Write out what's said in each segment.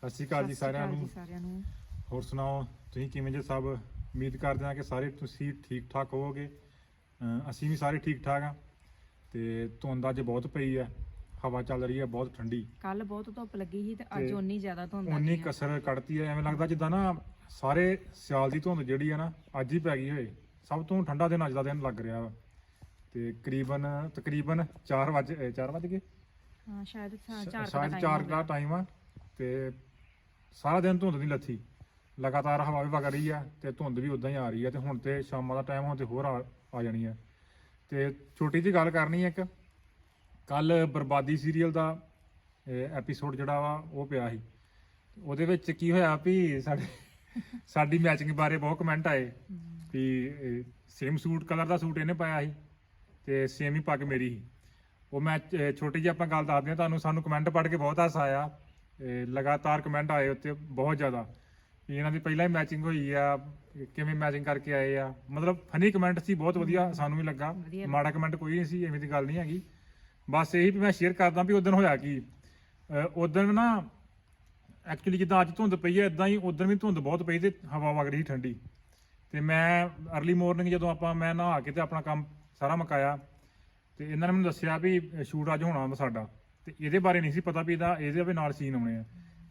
ਸਤਿ ਸ਼੍ਰੀ ਅਕਾਲ ਜੀ ਸਾਰਿਆਂ ਨੂੰ। ਸਾਰਿਆਂ ਨੂੰ। ਹੋਰ ਸੁਣਾਓ ਤੁਸੀਂ ਕਿਵੇਂ ਜੇ ਸਭ? ਉਮੀਦ ਕਰਦੇ ਹਾਂ ਕਿ ਸਾਰੇ ਤੁਸੀਂ ਠੀਕ ਠਾਕ ਹੋਵੋਗੇ। ਅਸੀਂ ਵੀ ਸਾਰੇ ਠੀਕ ਠਾਕ ਆ ਤੇ ਧੁੰਦ ਅੱਜ ਬਹੁਤ ਪਈ ਹੈ ਹਵਾ ਚੱਲ ਰਹੀ ਹੈ ਬਹੁਤ ਠੰਡੀ। ਕੱਲ ਬਹੁਤ ਧੁੱਪ ਲੱਗੀ ਸੀ ਤੇ ਅੱਜ ਓਨੀ ਜ਼ਿਆਦਾ ਧੁੰਦ ਆ ਆ। ਕਸਰ ਕੱਢਤੀ ਹੈ। ਐਵੇਂ ਲੱਗਦਾ ਜਿੱਦਾਂ ਨਾ ਸਾਰੇ ਸਿਆਲ ਦੀ ਧੁੰਦ ਜਿਹੜੀ ਹੈ ਨਾ ਅੱਜ ਹੀ ਪੈ ਗਈ ਹੋਏ। ਸਭ ਤੋਂ ਠੰਡਾ ਦਿਨ ਅੱਜ ਦਾ ਦਿਨ ਲੱਗ ਰਿਹਾ ਵਾ। ਤੇ ਕਰੀਬਨ ਤਕਰੀਬਨ 4 ਵਜੇ 4 ਵਜ ਗਏ? ਹਾਂ ਸ਼ਾਇਦ ਸਾ- ਚਾਰ ਕੁ ਸ਼ਾਇਦ ਦਾ 4 time ਦਾ ਟਾਈਮ ਆ। ਤੇ ਸਾਰਾ ਦਿਨ ਧੁੰਦ ਦੀ ਲੱਥੀ। ਲਗਾਤਾਰ ਹਵਾ ਵੀ ਵਗ ਰਹੀ ਆ ਤੇ ਧੁੰਦ ਵੀ ਉਦਾਂ ਹੀ ਆ ਰਹੀ ਆ ਤੇ ਹੁਣ ਤੇ ਸ਼ਾਮਾਂ ਦਾ ਟਾਈਮ ਹੁਣ ਤੇ ਹੋਰ ਆ ਆ ਜਾਣੀ ਆ। ਤੇ ਛੋਟੀ ਜਿਹੀ ਗੱਲ ਕਰਨੀ ਆ ਇੱਕ ਕੱਲ ਬਰਬਾਦੀ ਸੀਰੀਅਲ ਦਾ ਐਪੀਸੋਡ ਜਿਹੜਾ ਵਾ, ਉਹ ਪਿਆ ਸੀ। ਉਹਦੇ ਵਿੱਚ ਕੀ ਹੋਇਆ ਵੀ ਸਾਡੇ, ਸਾਡੀ ਮੈਚਿੰਗ ਬਾਰੇ ਬਹੁਤ ਕਮੈਂਟ ਆਏ ਵੀ ਸੇਮ ਸੂਟ ਕਲਰ ਦਾ ਸੂਟ ਇਹਨੇ ਪਾਇਆ ਸੀ ਤੇ ਸੇਮ ਹੀ ਪੱਗ ਮੇਰੀ ਸੀ। ਉਹ ਮੈਂ, ਛੋਟੀ ਜਿਹੀ ਆਪਾਂ ਗੱਲ ਦੱਸਦੇ ਹਾਂ ਤੁਹਾਨੂੰ, ਸਾਨੂੰ ਕਮੈਂਟ ਪੜ੍ਹ ਕੇ ਬਹੁਤ ਹਾਸਾ ਆਇਆ। ਲਗਾਤਾਰ ਕਮੈਂਟ ਆਏ ਉੱਤੇ ਬਹੁਤ ਜ਼ਿਆਦਾ ਵੀ ਇਹਨਾਂ ਦੀ ਪਹਿਲਾਂ ਹੀ ਮੈਚਿੰਗ ਹੋਈ ਆ ਕਿਵੇਂ ਮੈਚਿੰਗ ਕਰਕੇ ਆਏ ਆ। ਮਤਲਬ ਫਨੀ ਕਮੈਂਟ ਸੀ ਬਹੁਤ ਵਧੀਆ ਸਾਨੂੰ ਵੀ ਲੱਗਾ। ਮਾੜਾ ਕਮੈਂਟ ਕੋਈ ਨਹੀਂ ਸੀ ਐਵੇਂ ਦੀ ਗੱਲ ਨਹੀਂ ਹੈਗੀ। ਬਸ ਇਹੀ ਵੀ ਮੈਂ ਸ਼ੇਅਰ ਕਰਦਾ ਵੀ ਉਦੋਂ ਹੋਇਆ ਕੀ। ਉਦੋਂ ਨਾ ਐਕਚੁਅਲੀ ਜਿੱਦਾਂ ਅੱਜ ਧੁੰਦ ਪਈ ਹੈ ਇਦਾਂ ਹੀ ਉਦੋਂ ਵੀ ਧੁੰਦ ਬਹੁਤ ਪਈ ਤੇ ਹਵਾ ਵਗ ਰਹੀ ਠੰਡੀ। ਤੇ ਮੈਂ ਅਰਲੀ ਮਾਰਨਿੰਗ ਜਦੋਂ ਆਪਾਂ ਮੈਂ ਨਹਾ ਕੇ ਤੇ ਆਪਣਾ ਕੰਮ ਸਾਰਾ ਮੁਕਾਇਆ ਤੇ ਇਹਨਾਂ ਨੇ ਮੈਨੂੰ ਦੱਸਿਆ ਵੀ ਸ਼ੂਟ ਅੱਜ ਹੋਣਾ ਸਾਡਾ। ਤੇ ਇਹਦੇ ਬਾਰੇ ਨਹੀਂ ਸੀ ਪਤਾ ਵੀ ਇਹਦਾ ਇਹਦੇ ਵੀ ਨਾਲ ਸੀਨ ਆਉਣੇ ਆ।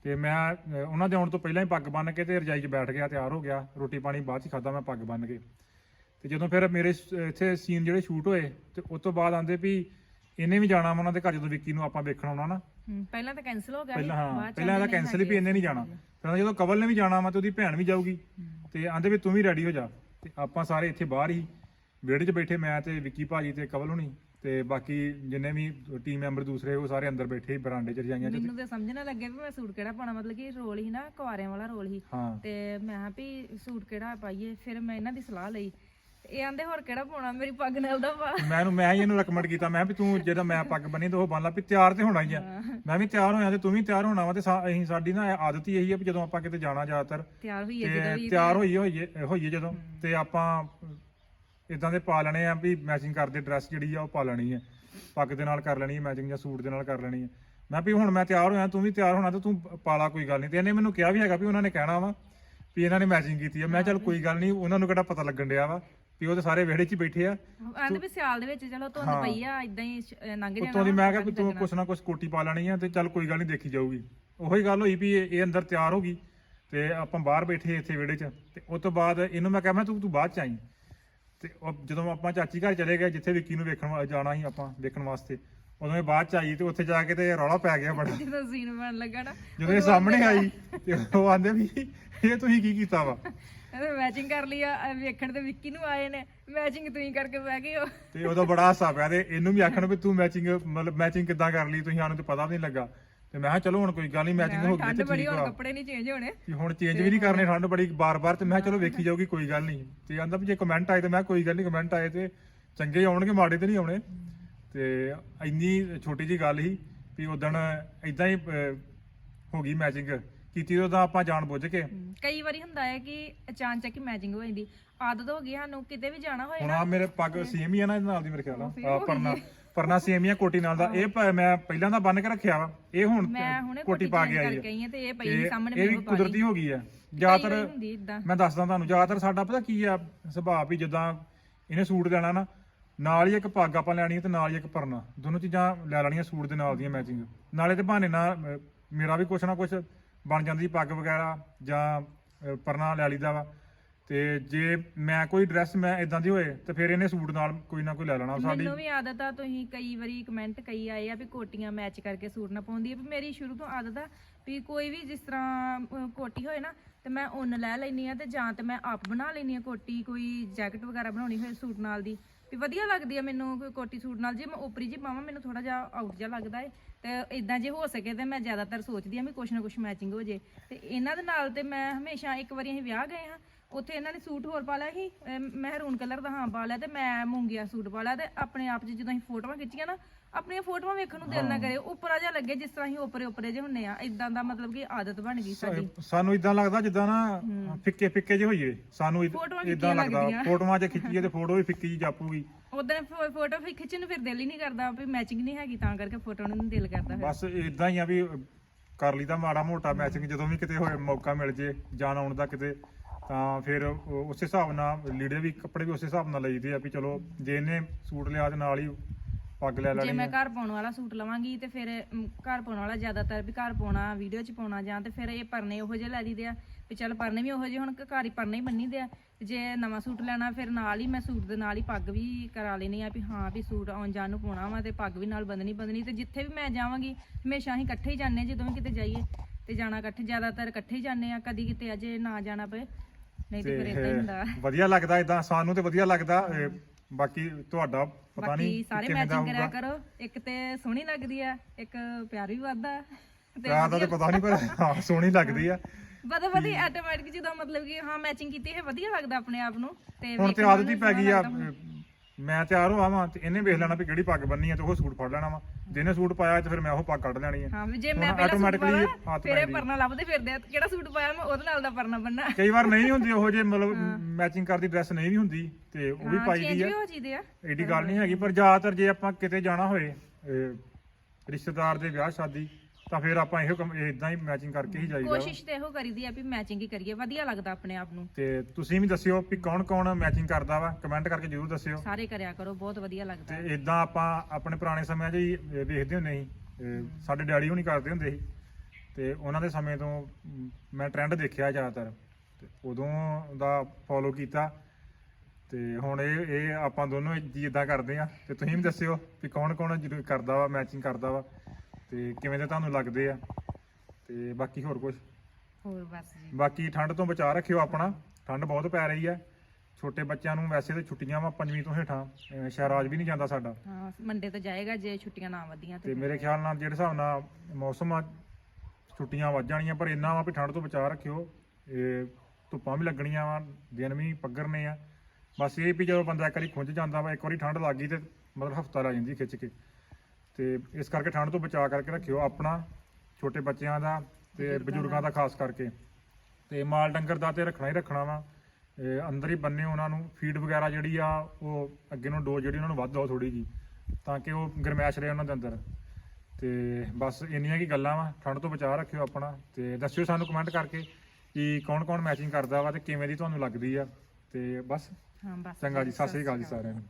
ਤੇ ਮੈਂ ਅਹ, ਉਹਨਾਂ ਦੇ ਆਉਣ ਤੋਂ ਪਹਿਲਾਂ ਹੀ ਪੱਗ ਬੰਨ ਕੇ ਤੇ ਰਜਾਈ 'ਚ ਬੈਠ ਗਿਆ ਤਿਆਰ ਹੋ ਗਿਆ। ਰੋਟੀ ਪਾਣੀ ਬਾਅਦ 'ਚ ਖਾਦਾ ਮੈਂ ਪੱਗ ਬੰਨ ਕੇ। ਤੇ ਜਦੋਂ ਫਿਰ ਮੇਰੇ ਸ- ਇੱਥੇ ਸੀਨ ਜਿਹੜੇ ਸ਼ੂਟ ਹੋਏ ਤੇ ਉਸ ਤੋਂ ਬਾਅਦ ਆਂਦੇ ਵੀ ਇਹਨੇ ਵੀ ਜਾਣਾ ਵਾ ਉਹਨਾਂ ਦੇ ਘਰ ਜਦੋਂ ਵਿੱਕੀ ਨੂੰ ਆਪਾਂ ਵੇਖਣ ਆਉਣਾ ਨਾ। ਪਹਿਲਾਂ ਤਾਂ ਕੈਨਸਲ ਹੋ ਗਿਆ ਸੀ, ਪਹਿਲਾਂ ਹਾਂ ਬਾਅਦ ਚ ਪਹਿਲਾਂ ਇਹਦਾ ਆਂਦੇ ਨੇ ਕੈਨਸਲ ਹੀ ਵੀ ਇਹਨੇ ਨਹੀਂ ਜਾਣਾ। ਫਿਰ ਜਦੋਂ ਕਵਲ ਨੇ ਵੀ ਜਾਣਾ ਵਾ ਤੇ ਉਹਦੀ ਭੈਣ ਵੀ ਜਾਊਗੀ। ਤੇ ਆਂਦੇ ਵੀ ਤੂੰ ਵੀ ਰੈਡੀ ਹੋ ਜਾ। ਤੇ ਆਪਾਂ ਸਾਰੇ ਇੱਥੇ ਬਾਹਰ ਹੀ ਵਿਹੜੇ 'ਚ ਬੈਠੇ ਮੈਂ ਤੇ ਵਿੱਕੀ ਭਾਜੀ ਤੇ ਕਵਲ ਹੁਣੀ। ਤੇ ਬਾਕੀ ਜਿੰਨੇ ਵੀ ਟੀਮ ਮੈਂਬਰ ਦੂਸਰੇ ਉਹ ਸਾਰੇ ਅੰਦਰ ਬੈਠੇ ਬਰਾਂਡੇ 'ਚ ਰਜਾਈਆਂ 'ਚ ਮੈਨੂੰ ਤਾਂ ਸਮਝ ਨਾ ਲੱਗੇ ਵੀ ਮੈਂ ਸੂਟ ਕਿਹੜਾ ਪਾਉਣਾ ਮਤਲਬ ਕਿ ਰੋਲ ਹੀ ਨਾ ਕੁਆਰਿਆਂ ਵਾਲਾ ਰੋਲ ਹੀ। ਹਾਂ। ਤੇ ਮੈਂ ਕਿਹਾ ਵੀ ਸੂਟ ਕਿਹੜਾ ਪਾਈਏ ਫਿਰ ਮੈਂ ਇਹਨਾਂ ਦੀ ਸਲਾਹ ਲਈ। ਇਹ ਆਂਦੇ ਹੋਰ ਕਿਹੜਾ ਪਾਉਣਾ ਮੇਰੀ ਪੱਗ ਨਾਲ ਦਾ ਪਾ? ਮੈਂ ਇਹਨੂੰ ਮੈਂ ਹੀ ਇਹਨੂੰ ਰეკਮੈਂਡ ਕੀਤਾ ਮੈਂ ਵੀ ਤੂੰ ਜਦੋਂ ਮੈਂ ਪੱਗ ਬੰਨੀ ਤੇ ਉਹ ਬੰਨ ਲਾ ਵੀ ਤਿਆਰ ਤੇ ਹੋਣਾ ਹੀ ਆ। ਮੈਂ ਵੀ ਤਿਆਰ ਹੋਇਆ ਤੇ ਤੂੰ ਵੀ ਤਿਆਰ ਹੋਣਾ ਵਾ ਤੇ ਸਾ- ਅਸੀਂ ਸਾਡੀ ਨਾ ਆਦਤ ਹੀ ਇਹੀ ਆ ਵੀ ਜਦੋਂ ਆਪਾਂ ਕਿਤੇ ਜਾਣਾ ਜ਼ਿਆਦਾਤਰ ਤਿਆਰ ਹੋਈਏ ਜਦੋਂ ਤੇ ਵੀ ਤਿਆਰ ਹੋਈਏ ਹੋਈਏ ਹੋਈਏ ਜਦੋਂ ਤੇ ਆਪਾਂ ਇਦਾਂ ਦੇ ਪਾ ਲੈਣੇ ਆ ਵੀ ਮੈਚਿੰਗ ਕਰਦੇ ਡਰੈਸ ਜਿਹੜੀ ਆ ਉਹ ਪਾ ਲੈਣੀ ਹੈ ਪੱਗ ਦੇ ਨਾਲ ਕਰ ਲੈਣੀ ਹੈ ਮੈਚਿੰਗ ਜਾਂ ਸੂਟ ਦੇ ਨਾਲ ਕਰ ਲੈਣੀ ਹੈ ਮੈਂ ਵੀ ਹੁਣ ਮੈਂ ਤਿਆਰ ਹੋਇਆ ਤੂੰ ਵੀ ਤਿਆਰ ਹੋਣਾ ਤੇ ਤੂੰ ਪਾ ਲਾ ਕੋਈ ਗੱਲ ਨਹੀਂ। ਤੇ ਇਹਨੇ ਮੈਨੂੰ ਕਿਹਾ ਵੀ ਹੈਗਾ ਵੀ ਉਹਨਾਂ ਨੇ ਕਹਿਣਾ ਵਾ ਵੀ ਇਹਨਾਂ ਨੇ ਮੈਚਿੰਗ ਕੀਤੀ ਆ। ਮੈਂ ਚੱਲ ਕੋਈ ਗੱਲ ਨਹੀਂ ਉਹਨਾਂ ਨੂੰ ਕਿਹੜਾ ਪਤਾ ਲੱਗਣ ਡਿਆ ਵਾ ਵੀ ਉਹ ਤੇ ਸਾਰੇ ਵਿਹੜੇ 'ਚ ਹੀ ਬੈਠੇ ਆ। ਆਂਦੇ ਵੀ ਸਿਆਲ ਦੇ ਵਿੱਚ ਚਲੋ ਧੁੰਦ। ਪਈ ਆ ਇਦਾਂ ਹੀ ਲੰਘ ਜਾਣਾ ਉੱਤੋਂ ਦੀ ਮੈਂ ਕਿਹਾ ਵੀ ਤੂੰ। ਕੁਛ ਨਾ ਕੁਛ ਕੋਟੀ ਪਾ ਲੈਣੀ ਆ ਤੇ ਚੱਲ ਕੋਈ ਗੱਲ ਨਹੀਂ ਦੇਖੀ ਜਾਊਗੀ। ਉਹੀ ਗੱਲ ਹੋਈ ਵੀ ਇਹ ਅੰਦਰ ਤਿਆਰ ਹੋ ਗਈ ਤੇ ਆਪਾਂ ਬਾਹਰ ਬੈਠੇ ਇੱਥੇ ਵਿਹੜੇ 'ਚ ਤੇ ਉਸ ਤੋਂ ਬਾਅਦ ਇਹਨੂੰ ਮੈਂ ਕਿਹਾ ਮੈਂ ਤੂੰ ਤੂੰ ਬਾਅਦ 'ਚ ਆਈ। ਤੇ ਉਹ ਜਦੋਂ ਆਪਾਂ ਚਾਚੀ ਘਰ ਚਲੇ ਗਏ ਜਿੱਥੇ ਵਿੱਕੀ ਨੂੰ ਵੇਖਣ ਵਾ- ਜਾਣਾ ਸੀ ਆਪਾਂ ਵੇਖਣ ਵਾਸਤੇ ਉਦੋਂ ਇਹ ਬਾਅਦ 'ਚ ਆਈ ਤੇ ਉੱਥੇ ਜਾ ਕੇ ਤੇ ਰੌਲਾ ਪੈ ਗਿਆ ਬੜਾ। ਜਦੋਂ ਸੀਨ ਬਣ ਲੱਗਾ ਨਾ ਜਦੋਂ ਇਹ ਸਾਹਮਣੇ ਆਈ ਤੇ ਉਹ ਆਂਦੇ ਵੀ ਇਹ ਤੁਸੀਂ ਕੀ ਕੀਤਾ ਵਾ? ਇਹਨੇ ਮੈਚਿੰਗ ਕਰ ਲਈ ਆ ਵੇਖਣ ਤੇ ਵਿੱਕੀ ਨੂੰ ਆਏ ਨੇ ਮੈਚਿੰਗ ਤੁਸੀਂ ਕਰਕੇ ਬਹਿ ਗਏ ਹੋ। ਤੇ ਉਦੋਂ ਬੜਾ ਹਾਸਾ ਪਿਆ ਤੇ ਇਹਨੂੰ ਵੀ ਆਖਣ ਵੀ ਤੂੰ ਮੈਚਿੰਗ ਮਤਲਬ ਮੈਚਿੰਗ ਕਿੱਦਾਂ ਕਰ ਲਈ ਤੁਸੀਂ ਸਾਨੂੰ ਤੇ ਪਤਾ ਵੀ ਨਹੀਂ ਲੱਗਾ। ਤੇ ਮੈਂ ਕਿਹਾ ਚਲੋ ਹੁਣ ਕੋਈ ਗੱਲ ਨਹੀਂ ਮੈਚਿੰਗ ਹੋ ਗਈ ਠੰਡ ਤੇ ਬੜੀ ਠੀਕ ਹੁਣ ਵਾ ਕੱਪੜੇ ਨਹੀਂ ਚੇਂਜ ਹੋਣੇ। ਕਿ ਹੁਣ ਚੇਂਜ ਵੀ ਨਹੀਂ ਕਰਨੇ ਠੰਡ ਬੜੀ ਬਾਰ-ਬਾਰ ਤੇ ਮੈਂ ਕਿਹਾ ਚਲੋ ਵੇਖੀ ਜਾਊਗੀ ਕੋਈ ਗੱਲ ਨਹੀਂ ਤੇ ਆਂਦਾ ਵੀ ਜੇ ਕਮੈਂਟ ਆਏ ਤੇ ਮੈਂ ਕਿਹਾ ਕੋਈ ਗੱਲ ਨਹੀਂ ਕਮੈਂਟ ਆਏ ਤੇ ਚੰਗੇ ਹੀ ਆਉਣਗੇ ਮਾੜੇ ਤੇ ਨਹੀਂ ਆਉਣੇ। ਤੇ ਇੰਨੀ ਛੋਟੀ ਜੀ ਗੱਲ ਸੀ ਵੀ ਉਦਣ ਇਦਾਂ ਹੀ ਅਹ, ਹੋ ਗਈ ਮੈਚਿੰਗ ਕੀਤੀ ਉਹਦਾ ਆਪਾਂ ਜਾਣ ਬੁੱਝ ਕੇ। ਕਈ ਵਾਰੀ ਹੁੰਦਾ ਹੈ ਕਿ ਅਚਾਨਕ ਹੀ ਮੈਚਿੰਗ ਹੋ ਜਾਂਦੀ। ਆਦਤ ਹੋ ਗਈ ਸਾਨੂੰ ਕਿਤੇ ਵੀ ਜਾਣਾ ਹੋਏ ਹੁਣ ਨਾ। ਆ ਮੇਰੇ ਪੱਗ ਸੇਮ ਹੀ ਆ ਨਾ ਇਹਦੇ ਨਾਲ ਦੀ ਮੇਰੇ ਖਿਆਲ ਆ ਆਹ ਪਰਨਾ ਪਰਨਾ ਸੇਮ ਹੀ ਆ ਕੋਟੀ ਨਾਲ ਦਾ। ਇਹ ਪ- ਮੈਂ ਪਹਿਲਾਂ ਦਾ ਬੰਨ ਕੇ ਰੱਖਿਆ ਵਾ। ਇਹ ਹੁਣ ਮੈਂ ਹੁਣੇ ਕੋਟੀ ਪਾ ਕੇ ਆਈ ਹਾਂ ਤੇ ਇਹ ਪਈ ਸਾਹਮਣੇ ਇਹ ਵੀ ਕੁਦਰਤੀ ਹੋ ਗਈ ਆ। ਕਈ ਜ਼ਿਆਦਾਤਰ ਵਾਰੀ ਹੁੰਦੀ ਇਦਾਂ। ਮੈਂ ਦੱਸਦਾ ਤੁਹਾਨੂੰ ਜ਼ਿਆਦਾਤਰ ਸਾਡਾ ਪਤਾ ਕੀ ਆ ਸੁਭਾਅ ਵੀ ਜਿੱਦਾਂ ਇਹਨੇ ਸੂਟ ਲੈਣਾ ਨਾ ਨਾਲ ਹੀ ਇੱਕ ਪੱਗ ਆਪਾਂ ਲੈਣੀ ਹੈ ਤੇ ਨਾਲ ਹੀ ਇੱਕ ਪਰਨਾ। ਦੋਨੋਂ ਚੀਜ਼ਾਂ ਲੈ ਲੈਣੀਆਂ ਸੂਟ ਦੇ ਨਾਲ ਦੀਆਂ ਮੈਚਿੰਗ ਨਾਲੇ ਤੇ ਬਹਾਨੇ ਨਾਲ ਅਹ, ਮੇਰਾ ਵੀ ਕੁਛ ਨਾ ਕੁਛ ਬਣ ਜਾਂਦੀ ਪੱਗ ਵਗੈਰਾ ਜਾਂ ਅਹ, ਪਰਨਾ ਲੈ ਲਈਦਾ ਵਾ। ਤੇ ਜੇ ਮੈਂ ਕੋਈ ਡਰੈਸ ਮੈਂ ਇਦਾਂ ਦੀ ਹੋਏ ਤੇ ਫਿਰ ਇਹਨੇ ਸੂਟ ਨਾਲ ਕੋਈ ਨਾ ਕੋਈ ਲੈ ਲੈਣਾ ਸਾਡੀ। ਮੈਨੂੰ ਵੀ ਆਦਤ ਆ ਤੁਸੀਂ ਕਈ ਵਾਰੀ ਕਮੈਂਟ ਕਈ ਆਏ ਆ ਵੀ ਕੋਟੀਆਂ ਮੈਚ ਕਰਕੇ ਸੂਟ ਨਾ ਪਾਉਂਦੀ ਆ ਵੀ ਮੇਰੀ ਸ਼ੁਰੂ ਤੋਂ ਆਦਤ ਆ ਵੀ ਕੋਈ ਵੀ ਜਿਸ ਤਰ੍ਹਾਂ ਅਹ, ਕੋਟੀ ਹੋਏ ਨਾ ਤੇ ਮੈਂ ਉੱਨ ਲੈ ਲੈਣੀ ਆ ਤੇ ਜਾਂ ਤੇ ਮੈਂ ਆਪ ਬਣਾ ਲੈਣੀ ਆ ਕੋਟੀ ਕੋਈ ਜੈਕਟ ਵਗੈਰਾ ਬਣਾਉਣੀ ਹੋਏ ਸੂਟ ਨਾਲ ਦੀ। ਵੀ ਵਧੀਆ ਲੱਗਦੀ ਆ ਮੈਨੂੰ ਕੋਈ ਕੋਟੀ ਸੂਟ ਨਾਲ ਜੇ ਮੈਂ ਉਪਰੀ ਜੀ ਪਾਵਾਂ ਮੈਨੂੰ ਥੋੜਾ ਜਿਹਾ ਆਊਟ ਜਿਹਾ ਲੱਗਦਾ ਏ। ਤੇ ਇਦਾਂ ਜੇ ਹੋ ਸਕੇ ਤੇ ਮੈਂ ਜ਼ਿਆਦਾਤਰ ਸੋਚਦੀ ਆ ਵੀ ਕੁਛ ਨਾ ਕੁਛ ਮੈਚਿੰਗ ਹੋ ਜੇ। ਤੇ ਇਹਨਾਂ ਦੇ ਨਾਲ ਤੇ ਮੈਂ ਹਮੇਸ਼ਾ ਇੱਕ ਵਾਰੀ ਅਸੀਂ ਵਿਆਹ ਗਏ ਹਾਂ ਉੱਥੇ ਇਹਨਾਂ ਨੇ ਸੂਟ ਹੋਰ ਪਾ ਲਿਆ ਸੀ ਅਮ ਮਹਿਰੂਨ ਕਲਰ ਦਾ ਹਾਂ ਪਾ ਲਿਆ ਤੇ ਮੈਂ ਮੂੰਗੀਆ ਸੂਟ ਪਾ ਲਿਆ ਤੇ ਆਪਣੇ ਆਪ 'ਚ ਜਦੋਂ ਅਸੀਂ ਫੋਟੋਆਂ ਖਿੱਚੀਆਂ ਨਾ ਆਪਣੀਆਂ ਫੋਟੋਆਂ ਵੇਖਣ ਨੂੰ ਦਿਲ ਨਾ ਕਰੇ ਉੱਪਰਾ ਜਿਹਾ ਲੱਗੇ ਜਿਸ ਤਰ੍ਹਾਂ ਅਸੀਂ ਉੱਪਰੇ ਉੱਪਰੇ ਜਿਹੇ ਹੁੰਨੇ ਆ ਇਦਾਂ ਦਾ ਮਤਲਬ ਕਿ ਆਦਤ ਬਣ ਗਈ ਸਾਡੀ। ਸਾਨੂੰ ਇਦਾਂ ਲੱਗਦਾ ਜਿੱਦਾਂ ਨਾ ਫਿੱਕੇ ਫਿੱਕੇ ਜਿਹੇ ਹੋਈਏ ਸਾਨੂੰ ਫੋਟੋਆਂ ਇਦਾਂ ਫਿੱਕੀਆਂ ਲੱਗਦਾ ਲੱਗਦੀਆਂ। ਫੋਟੋਆਂ 'ਚ ਖਿੱਚੀਏ ਤੇ ਫੋਟੋ ਵੀ ਫਿੱਕੀ ਜੀ ਜਾਪੂਗੀ। ਉਦੋਂ ਫੋਟੋ ਫਿਰ ਖਿੱਚਣ ਨੂੰ ਫਿਰ ਦਿਲ ਹੀ ਨਹੀਂ ਕਰਦਾ ਵੀ ਮੈਚਿੰਗ ਨਹੀਂ ਹੈਗੀ ਤਾਂ ਕਰਕੇ ਫੋਟੋ ਨੂੰ ਦਿਲ ਕਰਦਾ ਫਿਰ। ਬਸ ਇਦਾਂ ਹੀ ਆ ਵੀ ਕਰ ਲਈਦਾ ਮਾੜਾ ਮੋਟਾ ਮੈਚਿੰਗ ਜਦੋਂ ਵੀ ਕਿਤੇ ਹੋਏ ਮੌਕਾ ਮਿਲ ਜੇ ਜਾਣ ਆਉਣ ਦਾ ਕਿਤੇ। ਤਾਂ ਫਿਰ ਉਸ ਹਿਸਾਬ ਨਾਲ ਲੀੜੇ ਵੀ ਕੱਪੜੇ ਵੀ ਉਸ ਹਿਸਾਬ ਨਾਲ ਲਈਦੇ ਆ ਵੀ ਚਲੋ ਜੇ ਇਹਨੇ ਸੂਟ ਲਿਆ ਤੇ ਨਾਲ ਹੀ ਪੱਗ ਲੈ ਜੇ ਲੈਣੀ ਮੈਂ ਆ। ਘਰ ਪਾਉਣ ਵਾਲਾ ਸੂਟ ਲਵਾਂਗੀ ਤੇ ਫਿਰ ਅਮ, ਘਰ ਪਾਉਣ ਵਾਲਾ ਜ਼ਿਆਦਾਤਰ ਵੀ ਘਰ ਪਾਉਣਾ ਵੀਡੀਓ 'ਚ ਪਾਉਣਾ ਜਾਂ ਤੇ ਫਿਰ ਇਹ ਪਰਨੇ ਉਹੋ ਜਿਹੇ ਲੈ ਲਈਦੇ ਆ ਵੀ ਚੱਲ ਪਰਨੇ ਵੀ ਉਹੋ ਜਿਹੇ ਹੁਣ ਘਰ ਹੀ ਪਰਨੇ ਹੀ ਬੰਨੀਦੇ ਆ। ਤੇ ਜੇ ਨਵਾਂ ਸੂਟ ਲੈਣਾ ਫਿਰ ਨਾਲ ਹੀ ਮੈਂ ਸੂਟ ਦੇ ਨਾਲ ਹੀ ਪੱਗ ਵੀ ਕਰਾ ਲੈਣੀ ਆ ਵੀ ਹਾਂ ਵੀ ਸੂਟ ਆਉਣ ਜਾਣ ਨੂੰ ਪਾਉਣਾ ਵਾ ਤੇ ਪੱਗ ਵੀ ਨਾਲ ਬੰਨਣੀ ਬੰਨਣੀ ਤੇ ਜਿੱਥੇ ਵੀ ਮੈਂ ਜਾਵਾਂਗੀ ਹਮੇਸ਼ਾ ਹੀ ਇਕੱਠੇ ਹੀ ਜਾਂਦੇ ਹਾਂ ਜਦੋਂ ਵੀ ਕਿਤੇ ਜਾਈਏ ਤੇ ਜਾਣਾ ਇਕੱਠੇ ਜ਼ਿਆਦਾਤਰ ਇਕੱਠੇ ਹੀ ਜਾਂਦੇ ਆ ਕਦੀ ਕਿਤੇ ਅਜੇ ਨਾ ਜਾਣਾ ਪਏ ਨਹੀਂ ਤੇ ਫਿਰ ਇਦਾਂ ਹੀ ਹੁੰਦਾ। ਤੇ ਵਧੀਆ ਲੱਗਦਾ ਇਦਾਂ ਸਾਨੂੰ ਤੇ ਵਧੀਆ ਲੱਗਦਾ ਇਹ ਬਾਕੀ ਤੁਹਾਡਾ ਪਤਾ ਬਾਕੀ ਨਹੀਂ ਸਾਰੇ ਕਿਵੇਂ ਦਾ ਮੈਚਿੰਗ ਕਰਿਆ ਹੋਊਗਾ। ਕਰੋ। ਇੱਕ ਤੇ ਸੋਹਣੀ ਲੱਗਦੀ ਆ ਇੱਕ ਪਿਆਰ ਵੀ ਵੱਧਦਾ। ਤੇ ਦਾ ਤੇ ਪਤਾ ਨਹੀਂ ਪਰ ਹਾਂ ਸੋਹਣੀ ਲੱਗਦੀ ਆ। ਬਦਾ ਵਧੀ ਆਟੋਮੈਟਿਕ ਜਦੋਂ ਮਤਲਬ ਕਿ ਹਾਂ ਮੈਚਿੰਗ ਕੀਤੀ ਹੈ ਵਧੀਆ ਲੱਗਦਾ ਆਪਣੇ ਆਪ ਨੂੰ। ਤੇ ਹੁਣ ਤੇ ਵੇਖਣ ਆਦਤ ਹੀ ਪੈ ਗਈ ਆ। ਮੈਂ ਤਿਆਰ ਹੋਵਾਂ ਵਾਂ ਤੇ ਇਹਨੇ ਵੇਖ ਲੈਣਾ ਵੀ ਕਿਹੜੀ ਪੱਗ ਬੰਨੀ ਆ ਤੇ ਉਹ ਸੂਟ ਫੜ ਲੈਣਾ ਵਾ। ਜਿਹਨੇ ਸੂਟ ਪਾਇਆ ਤੇ ਫਿਰ ਮੈਂ ਉਹ ਪੱਗ ਕੱਢ ਲੈਣੀ ਆ। ਹਾਂ ਵੀ ਜੇ ਹੁਣ ਮੈਂ ਪਹਿਲਾਂ ਸੂਟ automatically ਪਾਣਾ ਹੱਥ ਫਿਰ ਇਹ ਪੈਂਦੀ। ਪਰਨਾ ਲੱਭਦੇ ਫਿਰਦੇ ਆ ਕਿਹੜਾ ਸੂਟ ਪਾਇਆ ਮੈਂ ਉਹਦੇ ਨਾਲ ਦਾ ਪਰਨਾ ਬੰਨਾ ਕਈ ਵਾਰ ਨਹੀਂ ਹੁੰਦੀ ਉਹੋ ਜੇ ਮਤਲਬ ਮੈਚਿੰਗ ਕਰਦੀ ਡਰੈਸ ਨਹੀਂ ਵੀ ਹੁੰਦੀ ਤੇ ਉਹ ਵੀ ਪਾਈ ਚੇਂਜ ਦੀ ਆ। ਵੀ ਹੋ ਜੀਦੇ ਆ। ਏਡੀ ਗੱਲ ਨਹੀਂ ਹੈਗੀ ਪਰ ਜ਼ਿਆਦਾਤਰ ਜੇ ਆਪਾਂ ਕਿਤੇ ਜਾਣਾ ਹੋਏ ਅਹ ਰਿਸ਼ਤੇਦਾਰ ਦੇ ਵਿਆਹ ਸ਼ਾਦੀ ਤਾਂ ਫਿਰ ਆਪਾਂ ਇਹੋ ਕੰਮ ਇਦਾਂ ਹੀ ਮੈਚਿੰਗ ਕਰਕੇ ਹੀ ਜਾਈਦਾ। ਕੋਸ਼ਿਸ਼ ਤੇ ਇਹੋ ਕਰੀਦੀ ਆ ਵੀ ਮੈਚਿੰਗ ਹੀ ਕਰੀਏ ਵਧੀਆ ਲੱਗਦਾ ਆਪਣੇ ਆਪ ਨੂੰ। ਤੇ ਤੁਸੀਂ ਵੀ ਦੱਸਿਓ ਵੀ ਕੌਣ ਕੌਣ ਮੈਚਿੰਗ ਕਰਦਾ ਵਾ ਕਮੈਂਟ ਕਰਕੇ ਜਰੂਰ ਦੱਸਿਓ। ਸਾਰੇ ਕਰਿਆ ਕਰੋ ਬਹੁਤ ਵਧੀਆ ਲੱਗਦਾ। ਤੇ ਇਦਾਂ ਆਪਾਂ ਆਪਣੇ ਪੁਰਾਣੇ ਸਮਿਆਂ 'ਚ ਹੀ ਵੇਖਦੇ ਹੁੰਦੇ ਸੀ ਸਾਡੇ ਡੈਡੀ ਹੁਣੀ ਕਰਦੇ ਹੁੰਦੇ ਸੀ। ਤੇ ਉਹਨਾਂ ਦੇ ਸਮੇਂ ਤੋਂ ਮ, ਮੈਂ ਟ੍ਰੈਂਡ ਦੇਖਿਆ ਜ਼ਿਆਦਾਤਰ। ਤੇ ਉਦੋਂ ਦਾ ਫੋਲੋ ਕੀਤਾ। ਤੇ ਹੁਣ ਇਹ ਇਹ ਆਪਾਂ ਦੋਨੋਂ ਜੀ ਇਦਾਂ ਕਰਦੇ ਆ। ਤੇ ਤੁਸੀਂ ਵੀ ਦੱਸਿਓ ਵੀ ਕੌਣ ਕੌਣ ਜ਼ਰੂਰ ਕਰਦਾ ਵਾ ਮੈਚਿੰਗ ਕਰਦਾ ਵਾ। ਤੇ ਕਿਵੇਂ ਦੇ ਤੁਹਾਨੂੰ ਲੱਗਦੇ ਆ? ਤੇ ਬਾਕੀ ਹੋਰ ਕੁਝ ਹੋਰ ਬਸ ਜੀ। ਬਾਕੀ ਠੰਡ ਤੋਂ ਬਚਾ ਰੱਖਿਓ ਆਪਣਾ। ਠੰਡ ਬਹੁਤ ਪੈ ਰਹੀ ਹੈ ਛੋਟੇ ਬੱਚਿਆਂ ਨੂੰ ਵੈਸੇ ਤੇ ਛੁੱਟੀਆਂ ਵਾ ਪੰਜਵੀਂ ਤੋਂ ਹੇਠਾਂ। ਸ਼ਹਿਰਾਜ ਵੀ ਨਹੀਂ ਜਾਂਦਾ ਸਾਡਾ। ਹਾਂ ਮੰਡੇ ਤੋਂ ਜਾਏਗਾ ਜੇ ਛੁੱਟੀਆਂ ਨਾ ਵਧੀਆਂ ਤੇ ਮੇਰੇ ਖਿਆਲ ਨਾਲ ਜਿਹੜੇ ਹਿਸਾਬ ਨਾਲ ਮੌਸਮ ਆ ਛੁੱਟੀਆਂ ਵੱਧ ਜਾਣੀਆਂ ਪਰ ਇੰਨਾ ਵਾ ਵੀ ਠੰਡ ਤੋਂ ਬਚਾ ਰੱਖਿਓ। ਇਹ ਧੁੱਪਾਂ ਵੀ ਲੱਗਣੀਆਂ ਵਾ ਦਿਨ ਵੀ ਪੱਗਰਨੇ ਆ। ਬਸ ਇਹ ਵੀ ਜਦੋਂ ਬੰਦਾ ਇੱਕ ਵਾਰੀ ਖੁੰਝ ਜਾਂਦਾ ਵਾ ਇੱਕ ਵਾਰੀ ਠੰਡ ਲੱਗ ਗਈ ਤੇ ਮਤਲਬ ਹਫਤਾ ਲੱਗ ਜਾਂਦੀ ਖਿੱਚ ਕੇ। ਤੇ ਇਸ ਕਰਕੇ ਠੰਡ ਤੋਂ ਬਚਾ ਕਰਕੇ ਰੱਖਿਓ ਆਪਣਾ ਛੋਟੇ ਬੱਚਿਆਂ ਦਾ ਤੇ ਬਜ਼ੁਰਗਾਂ ਦਾ। ਖਾਸ ਕਰਕੇ। ਤੇ ਮਾਲ ਡੰਗਰ ਦਾ ਤੇ ਰੱਖਣਾ ਹੀ ਰੱਖਣਾ ਵਾ। ਅੰਦਰ ਹੀ ਬੰਨੇ ਉਹਨਾਂ ਨੂੰ ਫੀਡ ਵਗੈਰਾ ਜਿਹੜੀ ਆ ਉਹ ਅੱਗੇ ਨੂੰ ਡੋਜ਼ ਜਿਹੜੀ ਉਹਨਾਂ ਨੂੰ ਵੱਧ ਦਿਓ ਥੋੜੀ ਜੀ ਤਾਂ ਕਿ ਉਹ ਗਰਮੈਸ਼ ਰਹੇ ਉਹਨਾਂ ਦੇ ਅੰਦਰ। ਤੇ ਬਸ ਇੰਨੀਆਂ ਕੀ ਗੱਲਾਂ ਵਾ ਠੰਡ ਤੋਂ ਬਚਾ ਰੱਖਿਓ ਆਪਣਾ ਤੇ ਦੱਸਿਓ ਸਾਨੂੰ ਕਮੈਂਟ ਕਰਕੇ ਕਿ ਕੌਣ ਕੌਣ ਮੈਚਿੰਗ ਕਰਦਾ ਵਾ ਤੇ ਕਿਵੇਂ ਦੀ ਤੁਹਾਨੂੰ ਲੱਗਦੀ ਆ। ਤੇ ਬਸ। ਹਾਂ ਬਸ ਚੰਗਾ ਜੀ ਸਤਿ ਸ੍ਰੀ ਅਕਾਲ ਜੀ ਸਾਰਿਆਂ ਨੂੰ।